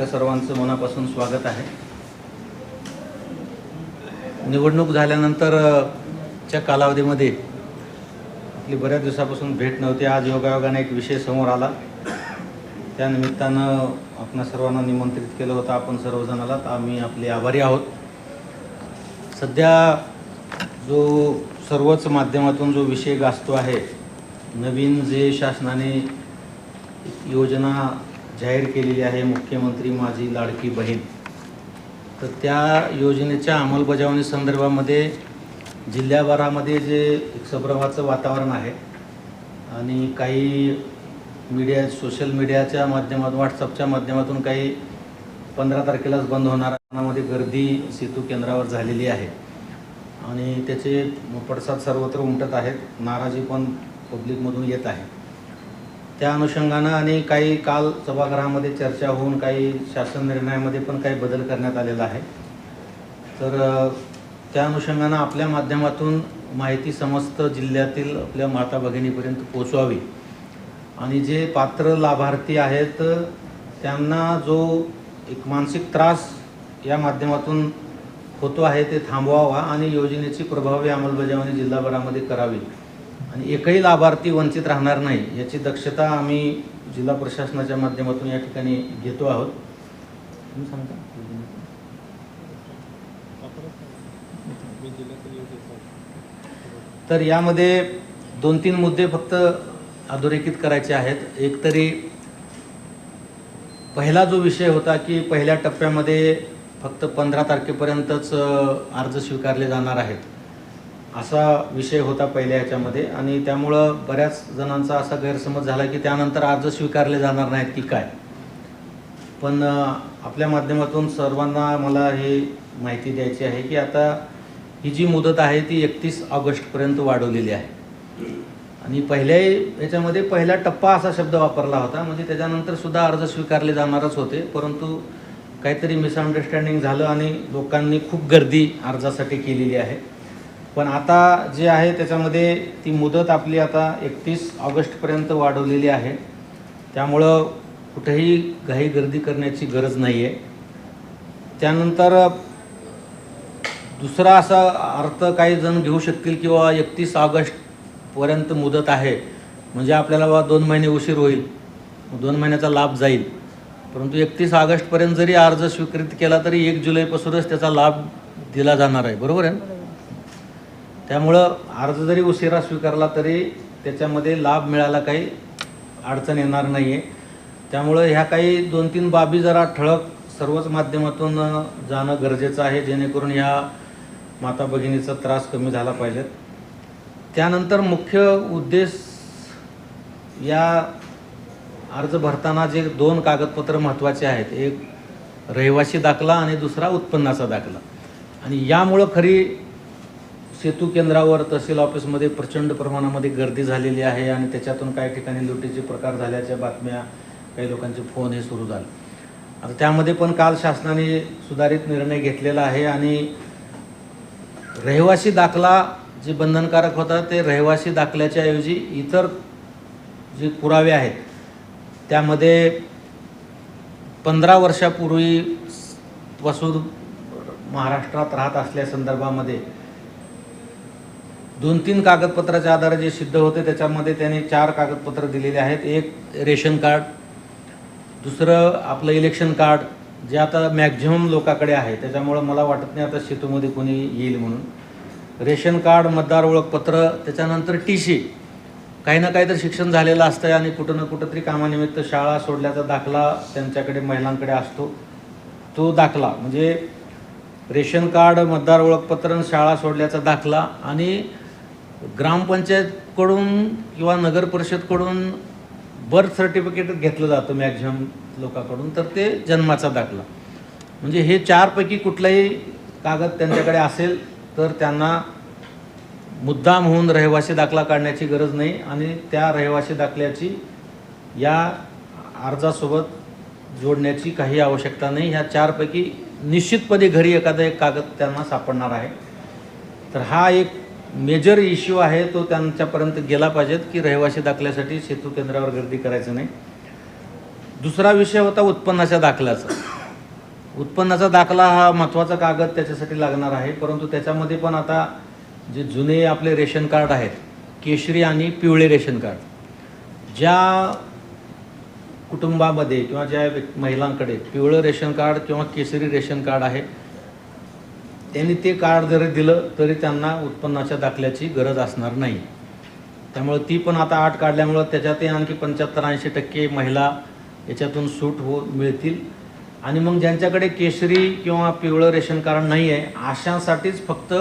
आपल्या सर्वांचं मनापासून स्वागत आहे. निवडणूक झाल्यानंतर च्या कालावधीमध्ये आपली बऱ्याच दिवसापासून भेट नव्हती. आज योगायोगाने एक विषय समोर आला. त्या आपण आपणा सर्वांना निमंत्रित केलं होतं. आपण सर्वजणाला तर आम्ही आपले आभारी आहोत. सध्या जो सर्वच माध्यमातून जो विषय गाजतो आहे नवीन जे शासनाने योजना जाहीर केलेली आहे मुख्यमंत्री माझी लाडकी बहीण. तर त्या योजनेच्या अंमलबजावणी संदर्भामध्ये जिल्ह्याभरामध्ये जे एक संभ्रमाचं वातावरण आहे आणि काही मीडिया सोशल मीडियाच्या माध्यमातून व्हॉट्सअपच्या माध्यमातून काही पंधरा तारखेलाच बंद होणाऱ्यामध्ये गर्दी सेतू केंद्रावर झालेली आहे. आणि त्याचे पडसाद सर्वत्र उमटत आहेत. नाराजी पण पब्लिकमधून येत आहे. त्या अनुषंगानं आणि काही काल सभागृहामध्ये चर्चा होऊन काही शासन निर्णयामध्ये पण काही बदल करण्यात आलेला आहे. तर त्या अनुषंगानं आपल्या माध्यमातून माहिती समस्त जिल्ह्यातील आपल्या माता भगिनीपर्यंत पोचवावी आणि जे पात्र लाभार्थी आहेत त्यांना जो एक मानसिक त्रास या माध्यमातून होतो आहे ते थांबवावा आणि योजनेची प्रभावी अंमलबजावणी जिल्हाभरामध्ये करावी. आणि एकही लाभार्थी वंचित राहणार नाही याची दक्षता आम्ही जिल्हा प्रशासनाच्या माध्यमातून या ठिकाणी घेतो आहोत. तुम्ही सांगता? तर यामध्ये दोन तीन मुद्दे फक्त अधोरेखित करायचे आहेत. एक तरी पहिला जो विषय होता की पहिल्या टप्प्यामध्ये फक्त पंधरा तारखेपर्यंतच अर्ज स्वीकारले जाणार आहेत. असा विषय होता पहिल्या ह्याच्यामध्ये आणि त्यामुळं बऱ्याच जणांचा असा गैरसमज झाला की त्यानंतर अर्ज स्वीकारले जाणार नाहीत की काय. पण आपल्या माध्यमातून सर्वांना मला हे माहिती द्यायची आहे की आता ही जी मुदत आहे ती एकतीस ऑगस्टपर्यंत वाढवलेली आहे. आणि पहिल्या याच्यामध्ये पहिला टप्पा असा शब्द वापरला होता. म्हणजे त्याच्यानंतर सुद्धा अर्ज स्वीकारले जाणारच होते. परंतु काहीतरी मिसअंडरस्टँडिंग झालं आणि लोकांनी खूप गर्दी अर्जासाठी केलेली आहे. पण आता जे आहे त्याच्यामध्ये ती मुदत आपली आता एकतीस ऑगस्टपर्यंत वाढवलेली आहे. त्यामुळं कुठेही घाई गर्दी करण्याची गरज नाही आहे त्यानंतर दुसरा असा अर्थ काही जण घेऊ शकतील किंवा एकतीस ऑगस्टपर्यंत मुदत आहे. म्हणजे आपल्याला बा दोन महिने उशीर होईल. दोन महिन्याचा लाभ जाईल. परंतु एकतीस ऑगस्टपर्यंत जरी अर्ज स्वीकृत केला तरी एक जुलैपासूनच त्याचा लाभ दिला जाणार आहे. बरोबर आहे ना? त्यामुळं अर्ज जरी उशिरा स्वीकारला तरी त्याच्यामध्ये लाभ मिळायला काही अडचण येणार नाही आहे त्यामुळं ह्या काही दोन तीन बाबी जरा ठळक सर्वच माध्यमातून जाणं गरजेचं आहे. जेणेकरून ह्या माता भगिनीचा त्रास कमी झाला पाहिजेत. त्यानंतर मुख्य उद्देश या अर्ज भरताना जे दोन कागदपत्र महत्त्वाचे आहेत. एक रहिवासी दाखला आणि दुसरा उत्पन्नाचा दाखला. आणि यामुळं खरी सेतू केंद्रावर तहसील ऑफिसमध्ये प्रचंड प्रमाणामध्ये गर्दी झालेली आहे आणि त्याच्यातून काही ठिकाणी लुटीचे प्रकार झाल्याच्या बातम्या काही लोकांचे फोन हे सुरू झाले. आता त्यामध्ये पण काल शासनाने सुधारित निर्णय घेतलेला आहे आणि रहिवासी दाखला जे बंधनकारक होता ते रहिवासी दाखल्याच्या ऐवजी इतर जे पुरावे आहेत त्यामध्ये पंधरा वर्षापूर्वी पासून महाराष्ट्रात राहत असल्या संदर्भामध्ये दोन तीन कागदपत्राच्या आधारे जे सिद्ध होते त्याच्यामध्ये त्याने चार कागदपत्र दिलेले आहेत. एक रेशन कार्ड दुसरं आपलं इलेक्शन कार्ड जे आता मॅक्झिमम लोकांकडे आहे. त्याच्यामुळं मला वाटत नाही आता सेतूमध्ये कोणी येईल म्हणून. रेशन कार्ड मतदार ओळखपत्र त्याच्यानंतर टी सी. काही ना काहीतरी शिक्षण झालेलं असतं आणि कुठं ना कुठं तरी कामानिमित्त शाळा सोडल्याचा दाखला त्यांच्याकडे महिलांकडे असतो. तो दाखला म्हणजे रेशन कार्ड मतदार ओळखपत्र शाळा सोडल्याचा दाखला आणि ग्रामपंचायतकडून किंवा नगर परिषदकडून बर्थ सर्टिफिकेट घेतलं जातं मॅक्झिमम लोकांकडून तर ते जन्माचा दाखला. म्हणजे हे चारपैकी कुठलाही कागद त्यांच्याकडे असेल तर त्यांना मुद्दाम होऊन रहिवासी दाखला काढण्याची गरज नाही आणि त्या रहिवासी दाखल्याची या अर्जासोबत जोडण्याची काही आवश्यकता नाही. ह्या चारपैकी निश्चितपणे घरी एखादा एक कागद त्यांना सापडणार आहे. तर हा एक मेजर इश्यू आहे तो त्यांच्यापर्यंत गेला पाहिजेत की रहिवासी दाखल्यासाठी सेतू केंद्रावर गर्दी करायचं नाही. दुसरा विषय होता उत्पन्नाच्या दाखल्याचा. उत्पन्नाचा दाखला हा महत्त्वाचा कागद त्याच्यासाठी लागणार आहे परंतु त्याच्यामध्ये पण आता जे जुने आपले रेशन कार्ड आहेत केशरी आणि पिवळे रेशन कार्ड ज्या कुटुंबामध्ये किंवा ज्या महिलांकडे पिवळं रेशन कार्ड किंवा केशरी रेशन कार्ड आहे त्यांनी ते कार्ड जरी दिलं तरी त्यांना उत्पन्नाच्या दाखल्याची गरज असणार नाही. त्यामुळे ती पण आता आठ काढल्यामुळं त्याच्यातही आणखी पंच्याहत्तर ऐंशी टक्के महिला याच्यातून सूट हो मिळतील. आणि मग ज्यांच्याकडे केशरी किंवा पिवळं रेशन कार्ड नाही आहे अशांसाठीच फक्त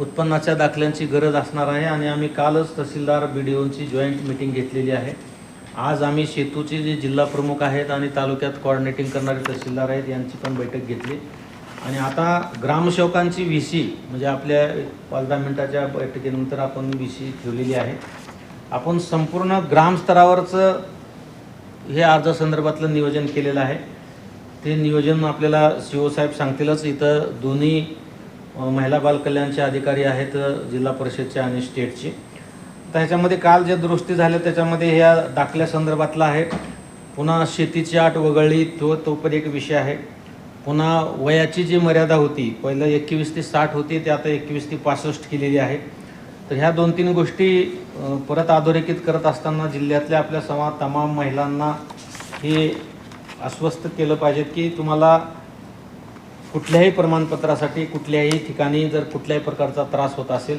उत्पन्नाच्या दाखल्यांची गरज असणार आहे. आणि आम्ही कालच तहसीलदार बी डी ओंची जॉईंट मिटिंग घेतलेली आहे. आज आम्ही सेतूचे जे जिल्हा प्रमुख आहेत आणि तालुक्यात कोऑर्डिनेटिंग करणारे तहसीलदार आहेत यांची पण बैठक घेतली. आणि आता ग्रामसेवकांची व्ही सी म्हणजे आपल्या पाच दहा मिनटाच्या बैठकीनंतर आपण व्ही सी ठेवलेली आहे. आपण संपूर्ण ग्रामस्तरावरचं हे अर्जासंदर्भातलं नियोजन केलेलं आहे. ते नियोजन आपल्याला सी ओ साहेब सांगतीलच. इथं दोन्ही महिला बालकल्याणचे अधिकारी आहेत जिल्हा परिषदचे आणि स्टेटचे. तर ह्याच्यामध्ये काल जे दुरुस्ती झाल्या त्याच्यामध्ये ह्या दाखल्यासंदर्भातला आहे. पुन्हा शेतीची आट वगळली तो तो पण एक विषय आहे. पुन्हा वयाची जी मर्यादा होती पहिलं एकवीस ते साठ होती ते आता एकवीस ते पासष्ट केलेली आहे. तर ह्या दोन तीन गोष्टी परत अधोरेखित करत असताना जिल्ह्यातल्या आपल्या समा तमाम महिलांना हे अस्वस्थ केलं पाहिजेत की तुम्हाला कुठल्याही प्रमाणपत्रासाठी कुठल्याही ठिकाणी जर कुठल्याही प्रकारचा त्रास होत असेल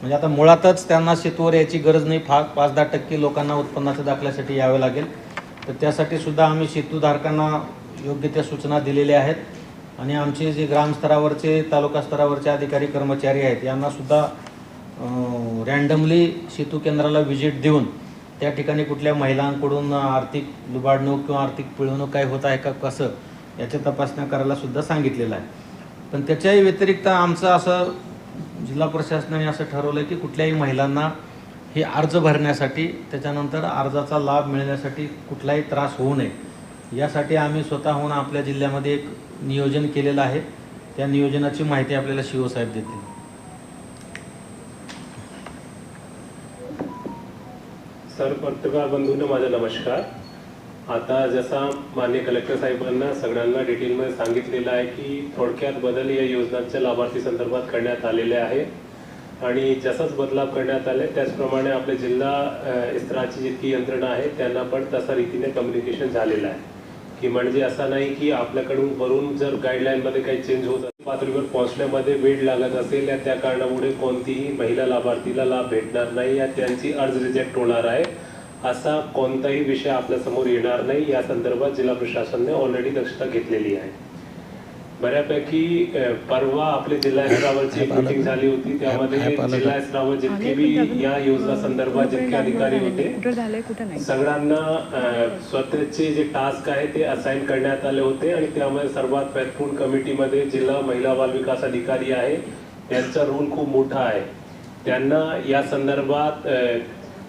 म्हणजे आता मुळातच त्यांना शेतूवर याची गरज नाही फा पाच दहा टक्के लोकांना उत्पन्नाच्या दाखल्यासाठी यावे लागेल. तर त्यासाठी सुद्धा आम्ही शेतूधारकांना योग्य त्या सूचना दिलेल्या आहेत. आणि आमचे जे ग्रामस्तरावरचे तालुका स्तरावरचे अधिकारी कर्मचारी आहेत यांनासुद्धा रँडमली सेतू केंद्राला व्हिजिट देऊन त्या ठिकाणी कुठल्या महिलांकडून आर्थिक लुबाडणूक किंवा आर्थिक पिळवणूक काय होत आहे का कसं याच्या तपासण्या करायला सुद्धा सांगितलेलं आहे. पण त्याच्याही व्यतिरिक्त आमचं असं जिल्हा प्रशासनाने असं ठरवलं की कुठल्याही महिलांना हे अर्ज भरण्यासाठी त्याच्यानंतर अर्जाचा लाभ मिळण्यासाठी कुठलाही त्रास होऊ नये. यासाठी आम्ही स्वतःहून आपल्या जिल्ह्यामध्ये एक नियोजन केलेलं आहे. त्या नियोजनाची माहिती आपल्याला शिवसाहेब देतील. सर पत्रकार बंधूंना माझा नमस्कार. आता जसा मान्य कलेक्टर साहेबांना सगळ्यांना डिटेलमध्ये सांगितलेलं आहे की थोडक्यात बदल या योजनांच्या लाभार्थी संदर्भात करण्यात आलेले आहे. आणि जसाच बदलाव करण्यात आले त्याचप्रमाणे आपले जिल्हा अ, स्तराची जितकी यंत्रणा आहे त्यांना पण तसा रीतीने कम्युनिकेशन झालेलं आहे. की म्हणजे असा नाही की आपल्याकडून वरून जर गाईडलाईनमध्ये काही चेंज होत असेल पातळीवर पोहोचण्यामध्ये वेळ लागत असेल या त्या कारणामुळे कोणतीही महिला लाभार्थीला लाभ भेटणार नाही या त्यांची अर्ज रिजेक्ट होणार आहे असा कोणताही विषय आपल्यासमोर येणार नाही या संदर्भात जिल्हा प्रशासनाने ऑलरेडी दक्षता घेतलेली आहे. बऱ्यापैकी परवा आपले जिल्हा स्तरावरची एक मीटिंग झाली होती. त्यामध्ये जिल्हा स्तरावर जितके बी या योजना संदर्भात जितके अधिकारी होते सगळ्यांना स्वतःचे जे टास्क आहे ते असाइन करण्यात आले होते आणि त्यामध्ये सर्वात महत्त्वपूर्ण कमिटीमध्ये जिल्हा महिला बाल विकास अधिकारी आहे. त्यांचा रोल खूप मोठा आहे. त्यांना या संदर्भात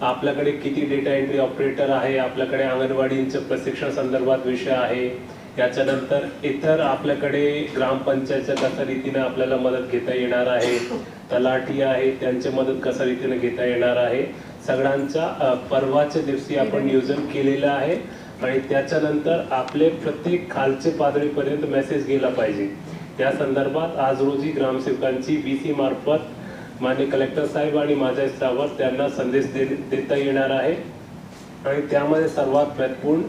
आपल्याकडे किती डेटा एंट्री ऑपरेटर आहे आपल्याकडे अंगणवाडींचं प्रशिक्षण संदर्भात विषय आहे. त्याच्यानंतर इतर आपल्याकडे ग्रामपंचायतच्या कशा रीतीने आपल्याला मदत घेता येणार आहे तलाठी आहे त्यांची मदत कशा रीतीने घेता येणार आहे सगळ्यांचा परवाच्या दिवशी आपण नियोजन केलेलं आहे आणि त्याच्यानंतर आपले प्रत्येक खालचे पातळीपर्यंत मेसेज गेला पाहिजे. त्या संदर्भात आज रोजी ग्रामसेवकांची बी सी मार्फत मान्य कलेक्टर साहेब आणि माझ्या हिस्सावर त्यांना संदेश दे देता येणार आहे. आणि त्यामध्ये सर्वात महत्त्वपूर्ण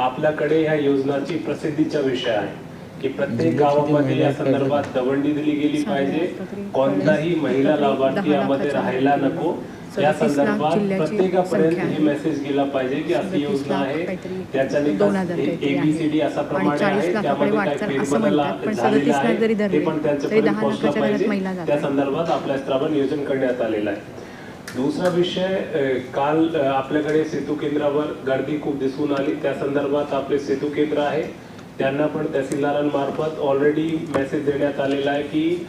आपल्याकडे ह्या योजनाची प्रसिद्धीचा विषय आहे की प्रत्येक गावामध्ये या संदर्भात दवंडी दिली गेली पाहिजे. कोणताही महिला लाभार्थी यामध्ये राहायला नको. या संदर्भात प्रत्येकापर्यंत हे. मेसेज गेला पाहिजे की अशी योजना आहे. काहीतरी एबीसीडी आहे. असा प्रमाणे आहे. त्यामध्ये असं फेरबदल झालेला आहे. धरले, ते पण तरी त्यांच्यापर्यंत पोहोचलं पाहिजे. त्या संदर्भात आपल्या स्तरावर नियोजन करण्यात आलेलं आहे. दुसरा विषय काल आपल्याकडे सेतू केंद्रावर गर्दी खूप दिसून आली. त्या संदर्भात आपले सेतू केंद्र आहे. त्यांना पण तहसीलदारांमार्फत ऑलरेडी मेसेज देण्यात आलेला आहे की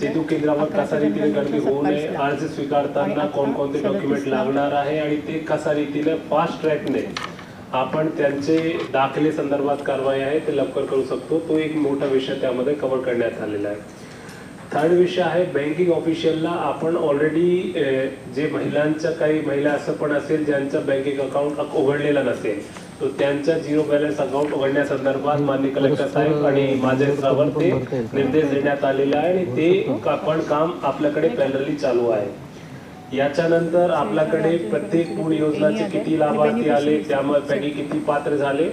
सेतू केंद्रावर कसा रीतीने गर्दी होऊ नये अर्ज स्वीकारताना कोणकोणते डॉक्युमेंट लागणार आहे आणि ते कसा रीतीने फास्ट ट्रॅकने आपण त्यांचे दाखले संदर्भात कारवाई आहे ते लवकर करू शकतो. तो एक मोठा विषय त्यामध्ये कव्हर करण्यात आलेला आहे. थर्ड विषय आहे बँकिंग ऑफिशियलला आपण ऑलरेडी जे महिलांचं काही महिला असं पण असेल ज्यांचं बँकिंग अकाउंट उघडलेलं नसेल तो त्यांचा झिरो बॅलन्स अकाउंट उघडण्यासंदर्भात माननीय कलेक्टर साहेब आणि माझ्या ते निर्देश देण्यात आलेले आहे आणि ते आपण काम आपल्याकडे पॅनरली चालू आहे. याच्यानंतर आपल्याकडे प्रत्येक मूळ योजनाचे किती लाभार्थी आले त्यापैकी किती पात्र झाले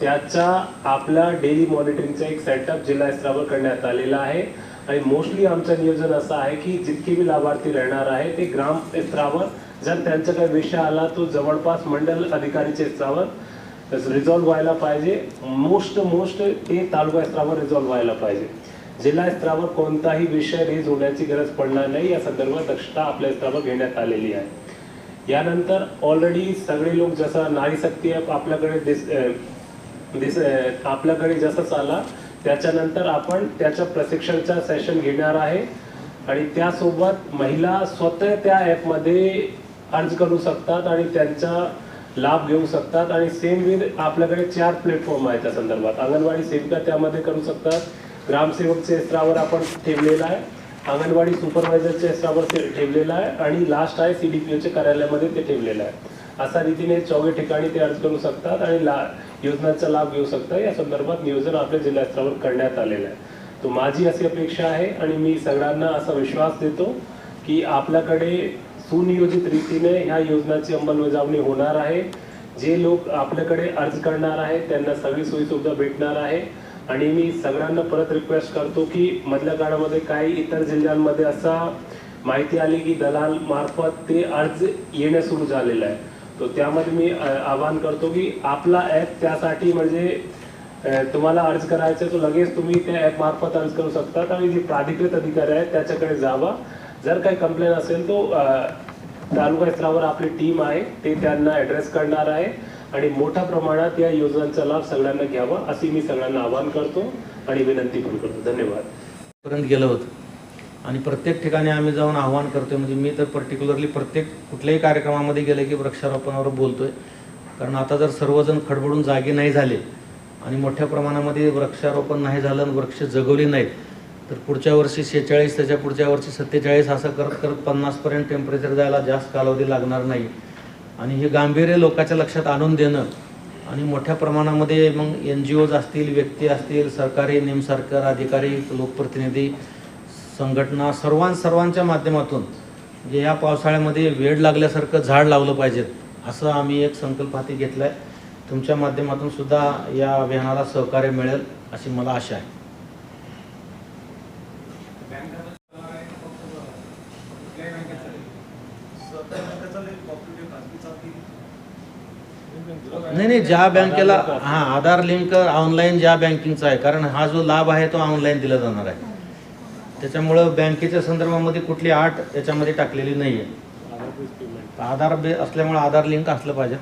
त्याचा आपला डेली मॉनिटरिंगचा एक सेटअप जिल्हा स्तरावर करण्यात आलेला आहे. आणि मोस्टली आमचं नियोजन असं आहे की जितके बी लाभार्थी राहणार आहे ते ग्राम स्तरावर जर त्यांचा काही विषय आला तो जवळपास मंडल अधिकारीच्या स्तरावर रिझॉल्व्ह व्हायला पाहिजे. मोस्ट मोस्ट ते तालुका स्तरावर रिझॉल्व्ह व्हायला पाहिजे. जिल्हा स्तरावर कोणताही विषय रेज होण्याची गरज पडणार नाही. या संदर्भात दक्षता आपल्या स्तरावर घेण्यात आलेली आहे. यानंतर ऑलरेडी सगळे लोक जसा नारी शक्ती आपल्याकडे दिस दिस आपल्याकडे जसं चालला त्याच्यानंतर आपण त्याच्या प्रशिक्षणचा सेशन घेणार आहे. आणि त्यासोबत महिला स्वतः त्या ॲपमध्ये अर्ज करू शकतात आणि त्यांचा लाभ घेऊ शकतात. आणि सेम विध आपल्याकडे चार प्लॅटफॉर्म आहेत त्या संदर्भात. अंगणवाडी सेविका त्यामध्ये करू शकतात. ग्रामसेवकच्या क्षेत्रावर आपण ठेवलेला आहे. अंगणवाडी सुपरवायझरच्या स्तरावर ते ठेवलेला आहे. आणि लास्ट आहे सी डी पी ओच्या कार्यालयामध्ये ते ठेवलेलं आहे. अशा रीतीने चौघे ठिकाणी ते अर्ज करू शकतात आणि ला योजनांचा लाभ घेऊ शकतात. या संदर्भात नियोजन आपल्या जिल्हास्तरावर करण्यात आलेलं आहे. तो माझी अशी अपेक्षा आहे आणि मी सगळ्यांना असा विश्वास देतो की आपल्याकडे सुनियोजित रीतीने ह्या योजनांची अंमलबजावणी होणार आहे. जे लोक आपल्याकडे अर्ज करणार आहेत त्यांना सगळी सोयीसुविधा भेटणार आहे. आणि मी सगळ्यांना परत रिक्वेस्ट करतो की मधल्या काळामध्ये काही इतर जिल्ह्यांमध्ये असा माहिती आली की दलाल मार्फत ते अर्ज येणं सुरू झालेलं आहे. तो त्यामध्ये मी आवाहन करतो की आपला ॲप त्यासाठी म्हणजे तुम्हाला अर्ज करायचा तर तो लगेच तुम्ही त्या ॲपमार्फत अर्ज करू शकतात आणि जे प्राधिकृत अधिकारी आहेत त्याच्याकडे जावा. जर काही कंप्लेन असेल तो तालुका स्तरावर आपली टीम आहे ते त्यांना ॲड्रेस करणार आहे आणि मोठ्या प्रमाणात या योजनांचा लाभ सगळ्यांना घ्यावा अशी मी सगळ्यांना आवाहन करतो आणि विनंती पण करतो. धन्यवाद. पर्यंत गेलं होतं. आणि प्रत्येक ठिकाणी आम्ही जाऊन आव्हान करतोय. म्हणजे मी तर पर्टिक्युलरली प्रत्येक कुठल्याही कार्यक्रमामध्ये गेले की वृक्षारोपणावर बोलतोय. कारण आता जर सर्वजण खडबडून जागे नाही झाले आणि मोठ्या प्रमाणामध्ये वृक्षारोपण नाही झालं आणि वृक्ष जगवली नाहीत तर पुढच्या वर्षी शेहेचाळीस त्याच्या पुढच्या वर्षी सत्तेचाळीस असं करत करत पन्नासपर्यंत टेम्परेचर जायला जास्त कालावधी लागणार नाही. आणि हे गांभीर्य लोकांच्या लक्षात आणून देणं आणि मोठ्या प्रमाणामध्ये मग एन जी ओज असतील व्यक्ती असतील सरकारी निमसरकार अधिकारी लोकप्रतिनिधी संघटना सर्वां सर्वांच्या माध्यमातून जे या पावसाळ्यामध्ये वेळ लागल्यासारखं झाड लावलं पाहिजेत असं आम्ही एक संकल्प हाती घेतला आहे तुमच्या माध्यमातून सुद्धा या अभियानाला सहकार्य मिळेल अशी मला आशा आहे. नाही नाही ज्या बँकेला हां आधार लिंक ऑनलाईन ज्या बँकिंगचा आहे कारण हा जो लाभ आहे तो ऑनलाईन दिला जाणार आहे. त्याच्यामुळं बँकेच्या संदर्भामध्ये कुठली आठ याच्यामध्ये टाकलेली नाही आहे आधार बे असल्यामुळे आधार लिंक असलं पाहिजे.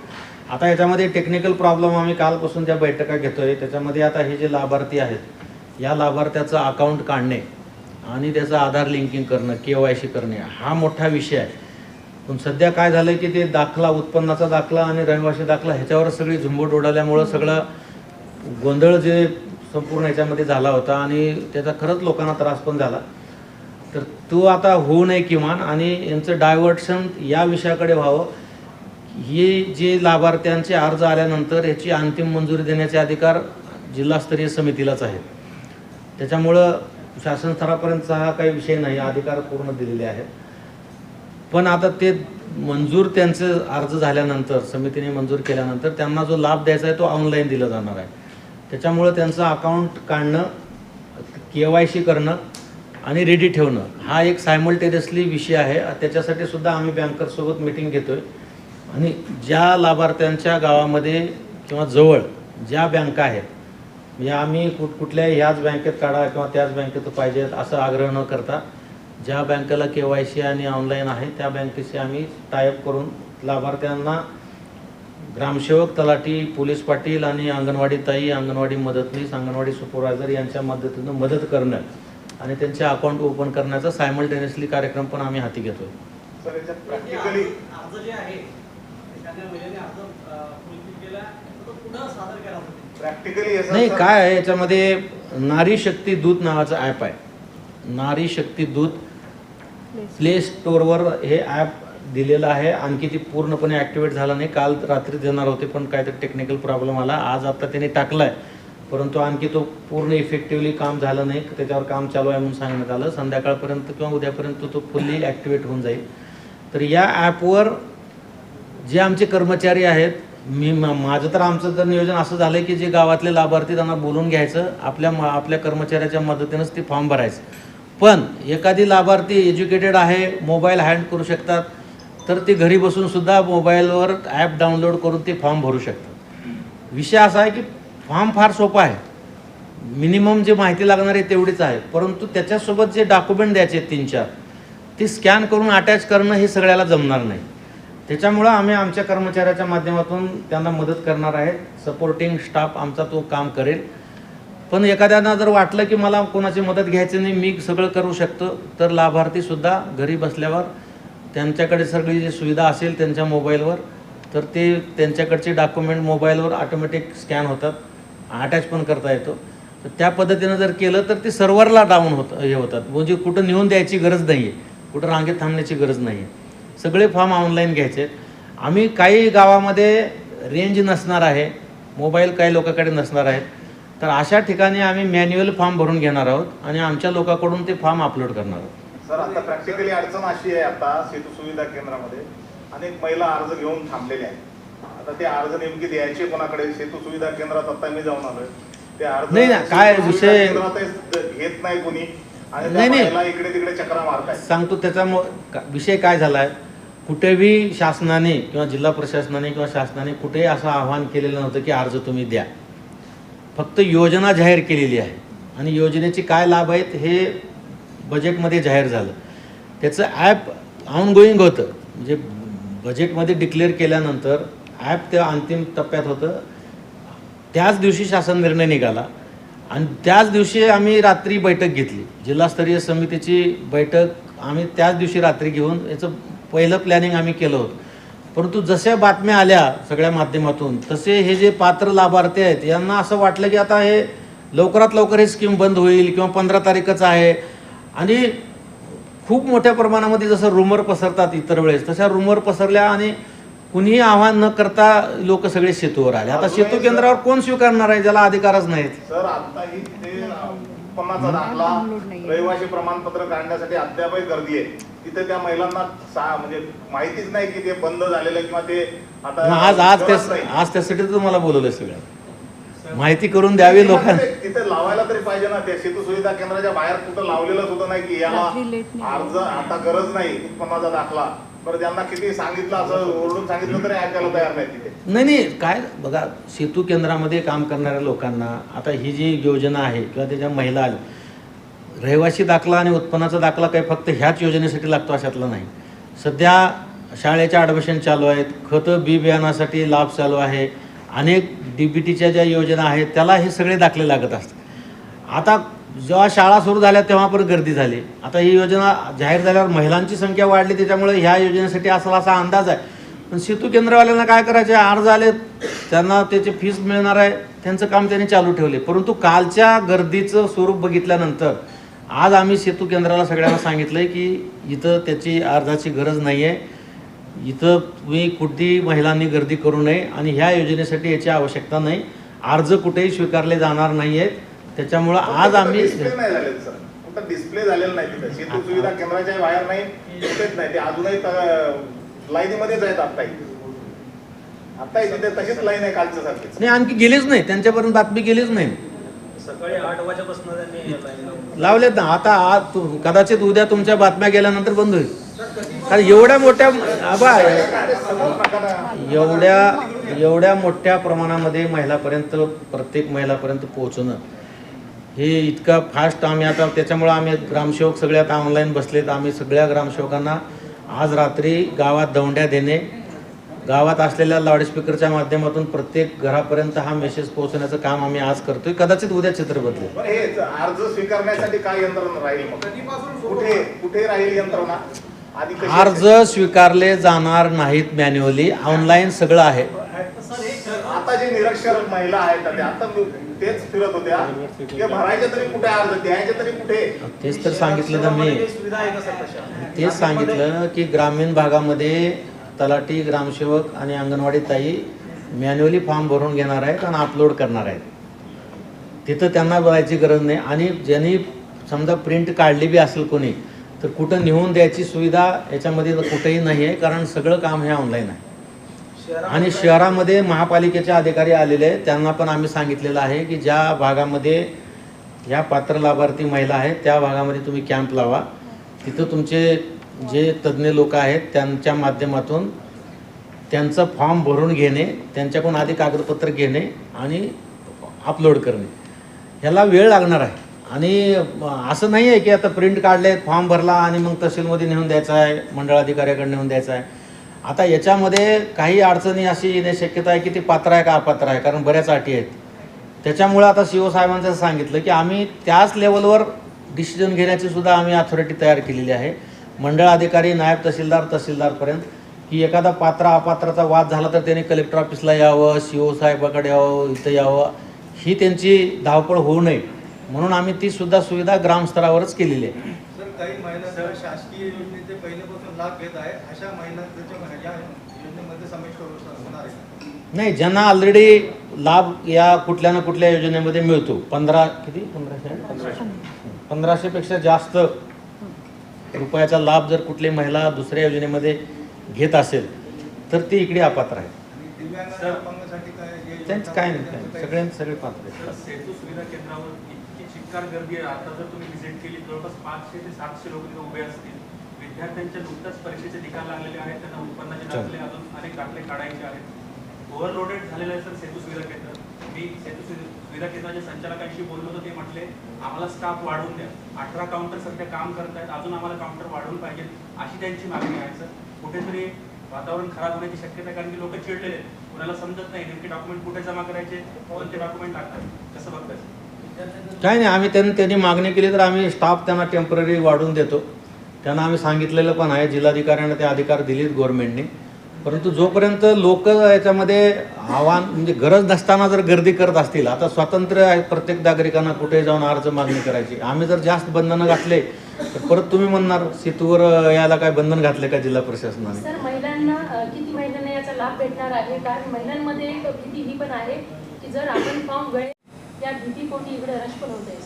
आता याच्यामध्ये टेक्निकल प्रॉब्लेम आम्ही कालपासून ज्या बैठका घेतोय त्याच्यामध्ये आता हे जे लाभार्थी आहेत या लाभार्थ्याचं अकाउंट काढणे आणि त्याचं आधार लिंकिंग करणं के वाय सी करणे हा मोठा विषय आहे. पण सध्या काय झालं की ते दाखला उत्पन्नाचा दाखला आणि रहिवासी दाखला ह्याच्यावर सगळी झुंबट उडाल्यामुळं सगळं गोंधळ जे संपूर्ण याच्यामध्ये झाला होता आणि त्याचा खरंच लोकांना त्रास पण झाला. तर तो आता होऊ नये किमान आणि यांचं डायव्हर्शन या विषयाकडे व्हावं. हे जे लाभार्थ्यांचे अर्ज आल्यानंतर याची अंतिम मंजुरी देण्याचे अधिकार जिल्हास्तरीय समितीलाच आहेत. त्याच्यामुळं शासन स्तरापर्यंतचा हा काही विषय नाही अधिकार पूर्ण दिलेले आहेत. पण आता ते मंजूर त्यांचे अर्ज झाल्यानंतर समितीने मंजूर केल्यानंतर त्यांना जो लाभ द्यायचा आहे तो ऑनलाईन दिला जाणार आहे. त्याच्यामुळं त्यांचं अकाउंट काढणं के वाय सी करणं आणि रेडी ठेवणं हा एक सायमल्टेनियसली विषय आहे. त्याच्यासाठी सुद्धा आम्ही बँकरसोबत मिटिंग घेतो आहे आणि ज्या लाभार्थ्यांच्या गावामध्ये किंवा जवळ ज्या बँका आहेत म्हणजे आम्ही कुठ कुठल्याही ह्याच बँकेत काढा किंवा त्याच बँकेत पाहिजेत असं आग्रह न करता ज्या बँकेला के वाय सी आणि ऑनलाईन आहे त्या बँकेशी आम्ही टायअप करून लाभार्थ्यांना ग्रामसेवक तलाठी पोलीस पाटील आणि अंगणवाडी ताई अंगणवाडी मदतनीस अंगणवाडी सुपरवायझर यांच्या मदतीनं मदत करणं आणि त्यांचे अकाउंट ओपन करण्याचा सायमल्टेनियसली कार्यक्रम पण आम्ही हाती घेतोय. सर याच्यात प्रॅक्टिकली अर्ज जे आहे एखाद्या महिलेने अर्ज फुलफिल केला तर तो पुन्हा सादर केला जातो प्रॅक्टिकली नाही काय आहे याच्यामध्ये नारी शक्ती दूत नावाचं ॲप आहे. नारी शक्ती दूत प्ले स्टोअरवर हे ॲप दिलेलं आहे. आणखी ती पूर्णपणे ॲक्टिवेट झालं नाही. काल रात्री देणार होते पण काहीतरी टेक्निकल प्रॉब्लेम आला. आज आता त्याने टाकला आहे परंतु आणखी तो पूर्ण इफेक्टिव्हली काम झालं नाही. त्याच्यावर काम चालू आहे म्हणून सांगण्यात आलं. संध्याकाळपर्यंत किंवा उद्यापर्यंत तो फुल्ली ॲक्टिवेट होऊन जाईल. तर या ॲपवर जे आमचे कर्मचारी आहेत मी मा- माझं तर आमचं तर नियोजन असं झालं की जे गावातले लाभार्थी त्यांना बोलून घ्यायचं आपल्या मा- आपल्या कर्मचाऱ्याच्या मदतीनंच ते फॉर्म भरायचं. पण एखादी लाभार्थी एज्युकेटेड आहे मोबाईल हँड करू शकतात तर ते घरी बसून सुद्धा मोबाईलवर ॲप डाउनलोड करून ते फॉर्म भरू शकतात. विषय असा आहे की फॉर्म फार सोपा आहे. मिनिमम जे माहिती लागणार आहे तेवढीच आहे. परंतु त्याच्यासोबत जे डॉक्युमेंट द्यायचे आहेत तीन चार ते स्कॅन करून अटॅच करणं हे सगळ्याला जमणार नाही. त्याच्यामुळं आम्ही आमच्या कर्मचाऱ्याच्या माध्यमातून त्यांना मदत करणार आहे. सपोर्टिंग स्टाफ आमचा तो काम करेल. पण एखाद्यानं जर वाटलं की मला कोणाची मदत घ्यायची नाही मी सगळं करू शकतो. तर लाभार्थीसुद्धा घरी बसल्यावर त्यांच्याकडे सगळी जी सुविधा असेल त्यांच्या मोबाईलवर तर ते त्यांच्याकडचे डॉक्युमेंट मोबाईलवर ऑटोमॅटिक स्कॅन होतात अटॅच पण करता येतो. तर त्या पद्धतीनं जर केलं तर ते सर्व्हरला डाऊन होत हे होतात. म्हणजे कुठं नेऊन द्यायची गरज नाही आहे कुठं रांगेत थांबण्याची गरज नाही आहे सगळे फॉर्म ऑनलाईन घ्यायचे. आहेत. आम्ही काही गावामध्ये रेंज नसणार आहे. मोबाईल काही लोकांकडे नसणार आहेत तर अशा ठिकाणी आम्ही मॅन्युअल फॉर्म भरून घेणार आहोत आणि आमच्या लोकांकडून ते फॉर्म अपलोड करणार आहोत. सर आता प्रॅक्टिकली अडचण अशी आहे आता सेतू सुविधा केंद्रामध्ये. अनेक महिला अर्ज घेऊन थांबलेल्या आहेत. आता ते अर्ज नेमके द्यायचे कोणाकडे? सेतू सुविधा केंद्रात आता मी जाऊन आलोय. ते अर्ज नाही ना, काय सेतू सुविधा विषय- केंद्रात घेत नाही कोणी. आणि त्या नाही, नाही. महिला इकडे तिकडे चक्रा मारतायत. सांगतो त्याचा मो- का- विषय काय झाला आहे कुठेही शासनाने किंवा जिल्हा प्रशासनाने किंवा शासनाने कुठेही असं आवाहन केलेलं नव्हतं की अर्ज तुम्ही द्या. फक्त योजना जाहीर केलेली आहे. आणि योजनेचे काय लाभ आहेत हे बजेटमध्ये जाहीर झालं. त्याचं ॲप ऑनगोईंग होतं. म्हणजे बजेटमध्ये डिक्लेअर केल्यानंतर ॲप त्या अंतिम टप्प्यात होतं. त्याच दिवशी शासन निर्णय निघाला. आणि त्याच दिवशी आम्ही रात्री बैठक घेतली. जिल्हास्तरीय समितीची बैठक आम्ही त्याच दिवशी रात्री घेऊन याचं पहिलं प्लॅनिंग आम्ही केलं होतं. परंतु जशा बातम्या आल्या सगळ्या माध्यमातून तसे हे जे पात्र लाभार्थी आहेत यांना असं वाटलं की आता हे लवकरात लवकर हे स्कीम बंद होईल किंवा पंधरा तारीखच आहे. आणि खूप मोठ्या प्रमाणामध्ये जसं रुमर पसरतात इतर वेळेस तशा रुमर पसरल्या आणि कुणीही आव्हान न करता लोक सगळे सेतूवर आले. आता सेतू केंद्रावर कोण स्वीकारणार आहे ज्याला अधिकारच नाहीत? सर आताही ते उत्पन्नाचा दाखला रहिवासी प्रमाणपत्र काढण्यासाठी अद्यापही गर्दी आहे. तिथे त्या महिलांना सा- म्हणजे माहितीच नाही की ते बंद झालेलं आहे किंवा ते आता आज आज त्या. आज त्यासाठी तर तुम्हाला बोलवलं सगळं. माहिती करून द्यावी लोकांना. लावायला तरी पाहिजे ना ते सेतू सुविधा केंद्राच्या बाहेर कुठं लावलेलं सुद्धा नाही की याला. अर्ज आता गरज नाही उत्पन्नाचा दाखला. बरं त्यांना किती सांगितलं असं ओरडून सांगितलं तरी ऐकायला तयार नाही तिथे. नाही नाही काय बघा सेतू केंद्रामध्ये काम करणाऱ्या लोकांना आता ही जी योजना आहे किंवा त्याच्या महिला आल्या रहिवासी दाखला आणि उत्पन्नाचा दाखला काही फक्त ह्याच योजनेसाठी लागतो अशातला नाही. सध्या शाळेच्या ॲडमिशन चालू आहेत खतं बी बियाणासाठी लाभ चालू आहे. अनेक डी बी टीच्या ज्या योजना आहेत त्याला हे सगळे दाखले लागत असतात. आता जेव्हा शाळा सुरू झाल्या तेव्हा पण गर्दी झाली. आता ही योजना जाहीर झाल्यावर महिलांची संख्या वाढली त्याच्यामुळे ह्या योजनेसाठी असा असा अंदाज आहे. पण सेतू केंद्रवाल्यांना काय करायचे? अर्ज आले त्यांना त्याची फीस मिळणार आहे. त्यांचं काम त्यांनी चालू ठेवले. परंतु कालच्या गर्दीचं स्वरूप बघितल्यानंतर आज आम्ही सेतू केंद्राला सगळ्यांना सांगितलं की इथं त्याची अर्जाची गरज नाही आहे इथं तुम्ही कुठेही महिलांनी गर्दी करू नये आणि ह्या योजनेसाठी याची आवश्यकता नाही. अर्ज कुठेही स्वीकारले जाणार नाही आहेत त्याच्यामुळं आज आम्ही डिस्प्ले नाही झालेलं सर डिस्प्ले झालेलं नाही तिथे. सेतू सुविधा केंद्राच्या बाहेर नाही कुठेच नाही. ते अजूनही त- लाईनीमध्येच आहेत आत्ताही आत्ताही तिथे तशीच लाईन आहे कालच्या सारखीच. नाही आणखी गेलीच नाही. त्यांच्यापर्यंत बातमी गेलीच नाही. सकाळी आठ वाजेपासून त्यांनी. लावलेत ना. आता आज कदाचित उद्या तुमच्या बातम्या गेल्यानंतर बंद होईल. कारण एवढ्या मोठ्या आबा एवढ्या एवढ्या मोठ्या प्रमाणामध्ये महिलापर्यंत प्रत्येक महिलापर्यंत पोहोचणं हे इतका फास्ट आम्ही आता त्याच्यामुळं आम्ही ग्रामसेवक सगळे आता ऑनलाईन बसलेत. आम्ही सगळ्या ग्रामसेवकांना आज रात्री गावात दौंड्या देणे गावात असलेल्या लाऊडस्पीकरच्या माध्यमातून प्रत्येक घरापर्यंत हा मेसेज पोहोचवण्याचं काम आम्ही आज करतोय. कदाचित उद्या चित्र बदलेल हे अर्ज स्वीकारण्यासाठी काय यंत्रणा राहील कुठे कुठे राहील यंत्रणा? अर्ज स्वीकारले जाणार नाहीत मॅन्युअली ऑनलाईन सगळं आहे. आता जे निरीक्षण बेरोजगार महिला आहेत तेच फिरत होत्या. ते भरायचे तरी कुठे अर्ज द्यायचे तरी कुठे? तेच तर सांगितलं तर मी तेच सांगितलं की ग्रामीण भागामध्ये तलाठी ग्रामसेवक आणि अंगणवाडी ताई मॅन्युअली फॉर्म भरून घेणार आहेत आणि अपलोड करणार आहेत. तिथं त्यांना बोलायची गरज नाही. आणि ज्यांनी समजा प्रिंट काढली बी असेल कोणी तर कुठं नेऊन द्यायची सुविधा याच्यामध्ये कुठेही नाही आहे कारण सगळं काम हे ऑनलाईन आहे. आणि शहरामध्ये महापालिकेचे अधिकारी आलेले आहेत. त्यांना पण आम्ही सांगितलेलं आहे की ज्या भागामध्ये या पात्र लाभार्थी महिला आहेत त्या भागामध्ये तुम्ही कॅम्प लावा. तिथं तुमचे जे तज्ज्ञ लोक आहेत त्यांच्या माध्यमातून त्यांचं फॉर्म भरून घेणे त्यांच्याकडून आधी कागदपत्र घेणे आणि अपलोड करणे. ह्याला वेळ लागणार आहे. आणि असं नाही आहे की आता प्रिंट काढले फॉर्म भरला आणि मग तहसीलमध्ये नेऊन द्यायचा आहे मंडळ अधिकाऱ्याकडे नेऊन द्यायचा आहे. आता याच्यामध्ये काही अडचणी अशी येण्याची शक्यता आहे की ती पात्र आहे का अपात्र आहे? कारण बऱ्याच अटी आहेत. त्याच्यामुळं आता सी ओ साहेबांचं सांगितलं की आम्ही त्याच लेवलवर डिसिजन घेण्याची सुद्धा आम्ही अथॉरिटी तयार केलेली आहे. मंडळ अधिकारी नायब तहसीलदार तहसीलदारपर्यंत की एखादा पात्र अपात्राचा वाद झाला तर त्याने कलेक्टर ऑफिसला यावं सी ओ साहेबाकडे यावं इथं यावं. ही त्यांची धावपळ होऊ नये. म्हणून आम्ही ती सुद्धा सुविधा ग्रामस्तरावरच केलेली आहे. काही महिला जर शासकीय योजनेचे पहिल्यापासून लाभ घेत आहे अशा महिला त्याच्या या योजनेमध्ये समाविष्ट होणार होणार आहे नाही ज्यांना ऑलरेडी लाभ या कुठल्या ना कुठल्या योजनेमध्ये मिळतो. पंधरा किती? पंधराशे? पंधराशेपेक्षा जास्त रुपयाचा लाभ जर कुठली महिला दुसऱ्या योजनेमध्ये घेत असेल तर ती इकडे अपात्र आहे. त्यांचं काय नाही आहे, काय सगळे सगळे पात्र आहेत. चिक्कार गर्दी आहे. आता जर तुम्ही व्हिजिट केली जवळपास पाचशे ते सातशे लोक तिथे उभे असतील. विद्यार्थ्यांच्या नुकत्याच परीक्षेचे निकाल लागलेले आहेत. त्यांना उत्पन्नाचे. दाखले अजून अनेक दाखले काढायचे आहेत. ओव्हरलोडेड झालेलं आहे सर सेतू सुविधा केंद्र. मी सेतू सुवि- सुविधा केंद्राच्या संचालकांशी बोललो होतो ते म्हटले आम्हाला स्टाफ वाढवून द्या. अठरा काउंटर सध्या काम करत आहेत. अजून आम्हाला काउंटर वाढवून पाहिजे. अशी त्यांची मागणी आहे सर. कुठेतरी वातावरण खराब होण्याची शक्यता कारण की लोक चिडलेले आहेत. कुणाला समजत नाही नेमके डॉक्युमेंट कुठे जमा करायचे कोणते डॉक्युमेंट लागतात कसं बघताय? काय नाही आम्ही त्यांनी त्यांनी मागणी केली तर आम्ही स्टाफ त्यांना टेंपररी वाढवून देतो. त्यांना आम्ही सांगितलेलं पण आहे जिल्हाधिकाऱ्यांना ते अधिकार दिलेत गव्हर्नमेंटने परंतु जोपर्यंत लोक याच्यामध्ये आव्हान म्हणजे गरज नसताना जर गर्दी करत असतील आता स्वातंत्र्य आहे प्रत्येक नागरिकांना कुठे जाऊन अर्ज मागणी करायची. आम्ही जर जास्त बंधनं घातले तर परत तुम्ही म्हणणार सेतूवर यायला काय बंधन घातले का जिल्हा प्रशासनाने? महिलांना किती महिलांना याचा लाभ भेटणार आहे? कारण महिलांमध्ये एक भीती ही पण आहे की जर आपण फॉर्म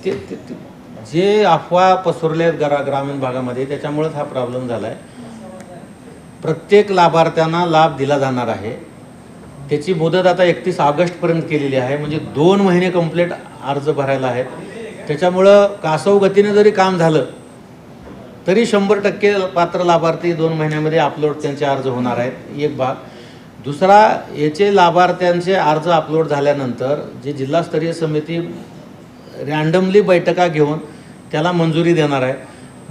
ते ते- ते- जे अफवा पसरले आहेत ग्रा ग्रामीण भागामध्ये त्याच्यामुळेच हा प्रॉब्लेम झाला आहे प्रत्येक लाभार्थ्यांना लाभ दिला जाणार आहे. त्याची मुदत आता एकतीस ऑगस्टपर्यंत केलेली आहे. म्हणजे दोन महिने कंप्लीट अर्ज भरायला आहेत. त्याच्यामुळं कासव गतीने जरी काम झालं तरी शंभर टक्के पात्र लाभार्थी दोन महिन्यामध्ये अपलोड त्यांचे अर्ज होणार आहेत. एक भाग. दुसरा याचे लाभार्थ्यांचे अर्ज अपलोड झाल्यानंतर जे जिल्हास्तरीय समिती रँडमली बैठका घेऊन त्याला मंजुरी देणार आहे.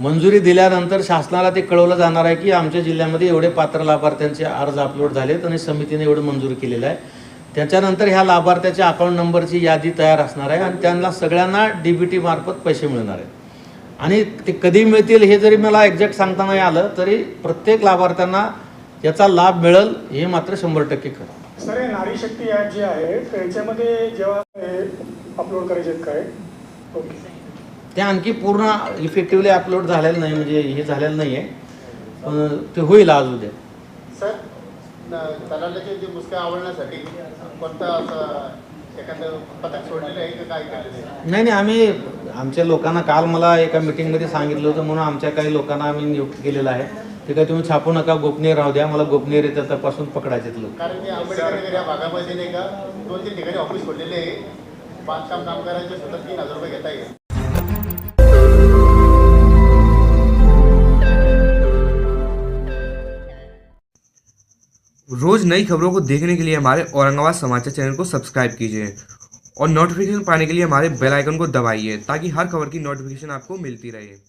मंजुरी दिल्यानंतर शासनाला ते कळवलं जाणार आहे की आमच्या जिल्ह्यामध्ये एवढे पात्र लाभार्थ्यांचे अर्ज अपलोड झालेत आणि समितीने एवढं मंजूर केलेलं आहे. त्याच्यानंतर ह्या लाभार्थ्याच्या अकाउंट नंबरची यादी तयार असणार आहे आणि त्यांना सगळ्यांना डी बी टी मार्फत पैसे मिळणार आहेत आणि ते कधी मिळतील हे जरी मला एक्झॅक्ट सांगता नाही आलं तरी प्रत्येक लाभार्थ्यांना याचा लाभ मिळेल हे मात्र शंभर टक्के खरं सर हे नारी शक्ती ॲप जे आहे त्याच्यामध्ये जेव्हा हे अपलोड करायचे आहेत काय? ओके ते आणखी पूर्ण इफेक्टिव्हली अपलोड झालेलं नाही म्हणजे हे झालेलं नाही आहे पण ते होईल आज उद्या. सर न- तलाल्याचे जे मुसके आवडण्यासाठी कोणतं असं एखादं पथक सोडलेलं आहे का काय केलेलं आहे? नाही नाही आम्ही आमच्या लोकांना काल मला एका मिटिंगमध्ये सांगितलं होतं म्हणून आमच्या काही लोकांना आम्ही नियुक्त केलेलं आहे. ते काय तुम्ही छापू नका गोपनीय राहू द्या मला गोपनीयरित्या तपासून पकडायचे लोक. कारण आंबेडकर नगर या भागामध्ये नाही का दोन तीन ठिकाणी ऑफिस खोललेले आहे. बांधकाम कामगारांचे सुद्धा तीन हजार रुपये घेता येईल रोज नई खबरों को देखने के लिए हमारे औरंगाबाद समाचार चैनल को सब्सक्राइब कीजिए और नोटिफिकेशन पाने के लिए हमारे बेल आइकन को दबाइए ताकि हर खबर की नोटिफिकेशन आपको मिलती रहे।